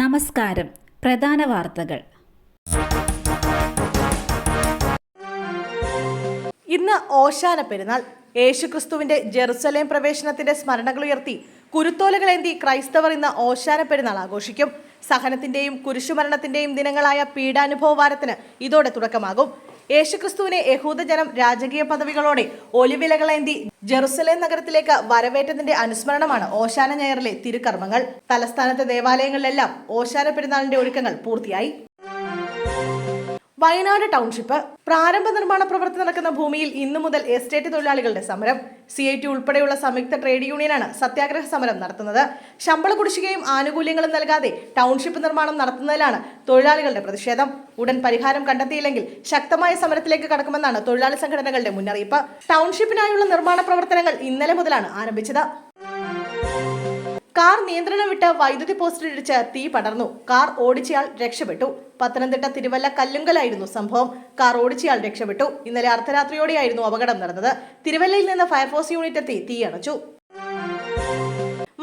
നമസ്കാരം. പ്രധാന വാർത്തകൾ. ഇന്ന് ഓശാന പെരുന്നാൾ. യേശുക്രിസ്തുവിന്റെ ജെറുസലേം പ്രവേശനത്തിന്റെ സ്മരണകൾ ഉയർത്തി കുരുത്തോലകളേന്തി ക്രൈസ്തവർ ഇന്ന് ഓശാന പെരുന്നാൾ ആഘോഷിക്കും. സഹനത്തിന്റെയും കുരിശുമരണത്തിന്റെയും ദിനങ്ങളായ പീഡാനുഭവ വാരത്തിന് ഇതോടെ തുടക്കമാകും. യേശുക്രിസ്തുവിനെ യഹൂദജനം രാജകീയ പദവികളോടെ ഒലിവിലകളേന്തി ജെറുസലേം നഗരത്തിലേക്ക് വരവേറ്റതിന്റെ അനുസ്മരണമാണ് ഓശാന ഞായറിലെ തിരുക്കർമ്മങ്ങൾ. തലസ്ഥാനത്തെ ദേവാലയങ്ങളിലെല്ലാം ഓശാന പെരുന്നാളിന്റെ ഒരുക്കങ്ങൾ പൂർത്തിയായി. വയനാട് ടൗൺഷിപ്പ്. പ്രാരംഭ നിർമ്മാണ പ്രവൃത്തി നടക്കുന്ന ഭൂമിയിൽ ഇന്നു മുതൽ എസ്റ്റേറ്റ് തൊഴിലാളികളുടെ സമരം. സി ഐ ടി ഉൾപ്പെടെയുള്ള സംയുക്ത ട്രേഡ് യൂണിയനാണ് സത്യാഗ്രഹ സമരം നടത്തുന്നത്. ശമ്പള കുടിശ്ശികയും ആനുകൂല്യങ്ങളും നൽകാതെ ടൗൺഷിപ്പ് നിർമ്മാണം നടത്തുന്നതിലാണ് തൊഴിലാളികളുടെ പ്രതിഷേധം. ഉടൻ പരിഹാരം കണ്ടെത്തിയില്ലെങ്കിൽ ശക്തമായ സമരത്തിലേക്ക് കടക്കുമെന്നാണ് തൊഴിലാളി സംഘടനകളുടെ മുന്നറിയിപ്പ്. ടൗൺഷിപ്പിനായുള്ള നിർമ്മാണ പ്രവർത്തനങ്ങൾ ഇന്നലെ മുതലാണ് ആരംഭിച്ചത്. കാർ നിയന്ത്രണം വിട്ട് വൈദ്യുതി പോസ്റ്റിലിടിച്ച് തീ പടർന്നു. കാർ ഓടിച്ചയാൾ രക്ഷപ്പെട്ടു. പത്തനംതിട്ട തിരുവല്ല കല്ലുങ്കലായിരുന്നു സംഭവം. കാർ ഓടിച്ചയാൾ രക്ഷപ്പെട്ടു. ഇന്നലെ അർദ്ധരാത്രിയോടെയായിരുന്നു അപകടം നടന്നത്. തിരുവല്ലയിൽ നിന്ന് ഫയർഫോഴ്സ് യൂണിറ്റ് എത്തി തീയണച്ചു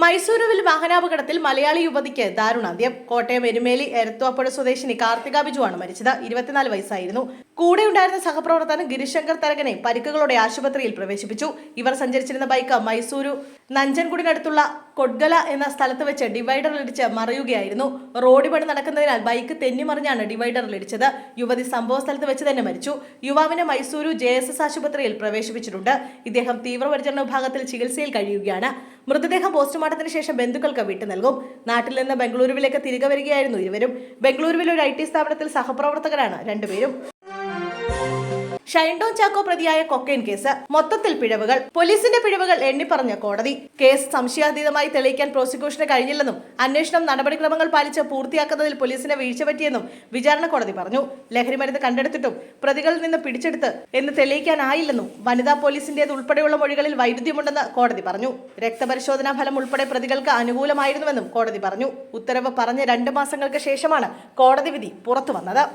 മൈസൂരുവിൽ വാഹനാപകടത്തിൽ മലയാളി യുവതിക്ക് ദാരുണാന്ത്യം. കോട്ടയം എരുമേലി എരത്തുവപ്പുഴ സ്വദേശിനി കാർത്തിക ബിജുവാണ് മരിച്ചത്. ഇരുപത്തിനാല് വയസ്സായിരുന്നു. കൂടെ ഉണ്ടായിരുന്ന സഹപ്രവർത്തകൻ ഗിരിശങ്കർ തരകനെ പരിക്കുകളോടെ ആശുപത്രിയിൽ പ്രവേശിപ്പിച്ചു. ഇവർ സഞ്ചരിച്ചിരുന്ന ബൈക്ക് മൈസൂരു നഞ്ചൻകുടിനടുത്തുള്ള കൊഡ്ഗല എന്ന സ്ഥലത്ത് വെച്ച് ഡിവൈഡറിലിടിച്ച് മറിയുകയായിരുന്നു. റോഡ് പണി നടക്കുന്നതിനാൽ ബൈക്ക് തെന്നിമറിഞ്ഞാണ് ഡിവൈഡറിലിടിച്ചത് യുവതി സംഭവ സ്ഥലത്ത് വെച്ച് തന്നെ മരിച്ചു. യുവാവിനെ മൈസൂരു ജെ എസ് എസ് ആശുപത്രിയിൽ പ്രവേശിപ്പിച്ചിട്ടുണ്ട്. ഇദ്ദേഹം തീവ്രപരിചരണ വിഭാഗത്തിൽ ചികിത്സയിൽ കഴിയുകയാണ്. മൃതദേഹം പോസ്റ്റ്മോർട്ടത്തിന് ശേഷം ബന്ധുക്കൾക്ക് വിട്ടു നൽകും. നാട്ടിൽ നിന്ന് ബംഗളൂരുവിലേക്ക് തിരികെ വരികയായിരുന്നു ഇരുവരും. ബംഗളൂരുവിലെ ഒരു ഐ ടി സ്ഥാപനത്തിൽ സഹപ്രവർത്തകരാണ് രണ്ടുപേരും. ഷൈൻഡോൺ ചാക്കോ പ്രതിയായ കൊക്കൈൻ കേസ് മൊത്തത്തിൽ പിഴവുകൾ പോലീസിന്റെ പിഴവുകൾ എണ്ണിപ്പറഞ്ഞ കോടതി. കേസ് സംശയാതീതമായി തെളിയിക്കാൻ പ്രോസിക്യൂഷന് കഴിഞ്ഞില്ലെന്നും അന്വേഷണം നടപടിക്രമങ്ങൾ പാലിച്ച് പൂർത്തിയാക്കുന്നതിൽ പോലീസിനെ വീഴ്ച പറ്റിയെന്നും വിചാരണ കോടതി പറഞ്ഞു. ലഹരിമരുന്ന് കണ്ടെടുത്തിട്ടും പ്രതികളിൽ നിന്ന് പിടിച്ചെടുത്ത് എന്ന് തെളിയിക്കാനായില്ലെന്നും വനിതാ പോലീസിന്റേത് ഉൾപ്പെടെയുള്ള മൊഴികളിൽ വൈരുദ്ധ്യമുണ്ടെന്ന് കോടതി പറഞ്ഞു. രക്തപരിശോധനാ ഫലം ഉൾപ്പെടെ പ്രതികൾക്ക് അനുകൂലമായിരുന്നുവെന്നും കോടതി പറഞ്ഞു. ഉത്തരവ് പറഞ്ഞ് രണ്ട് മാസങ്ങൾക്ക് ശേഷമാണ് കോടതി വിധി പുറത്തു വന്നത്